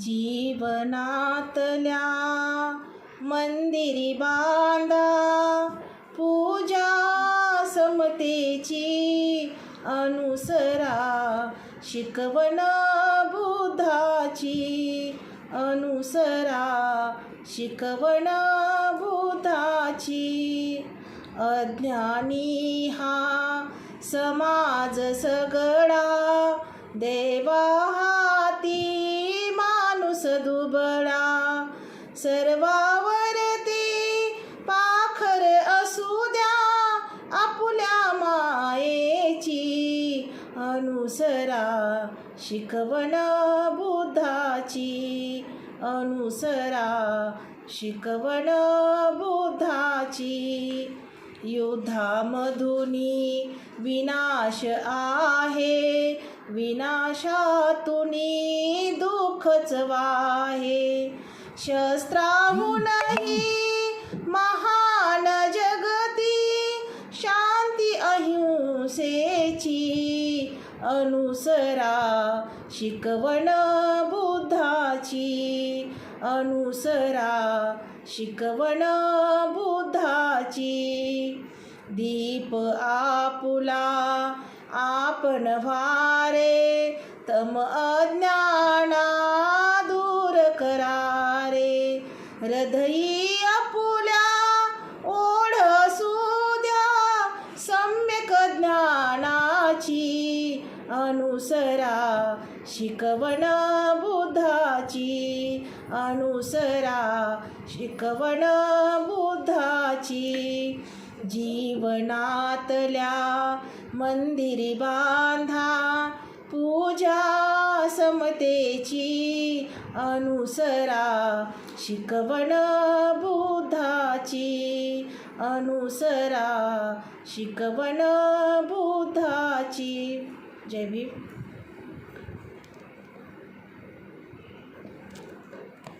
जीवनातल्या मंदिरी बांधा पूजा समतेची अनुसरा शिकवण बुद्धाची अनुसरा शिकवण बुद्धाची अज्ञानी हा समाज सगळा देवा दुबळा सर्वावरती पाखर असू द्या आपल्या मायेची अनुसरा शिकवण बुद्धाची अनुसरा शिकवण बुद्धाची युद्धामधुनी विनाश आहे विनाशातुनी खचवाहे शस्त्राहूनही महान जगती शांती अहिंसेची अनुसरा शिकवण बुद्धाची अनुसरा शिकवण बुद्धाची. दीप आपुला आपण वारे तम अज्ञान तरी आपुल्या ओढसू द्या सम्यक ज्ञानाची अनुसरा शिकवण बुद्धाची अनुसरा शिकवण बुद्धाची जीवनातल्या मंदिरी बांधा पूजा समतेची अनुसरा शिकवण बुद्धाची अनुसरा शिकवण बुद्धाची. जय भीम.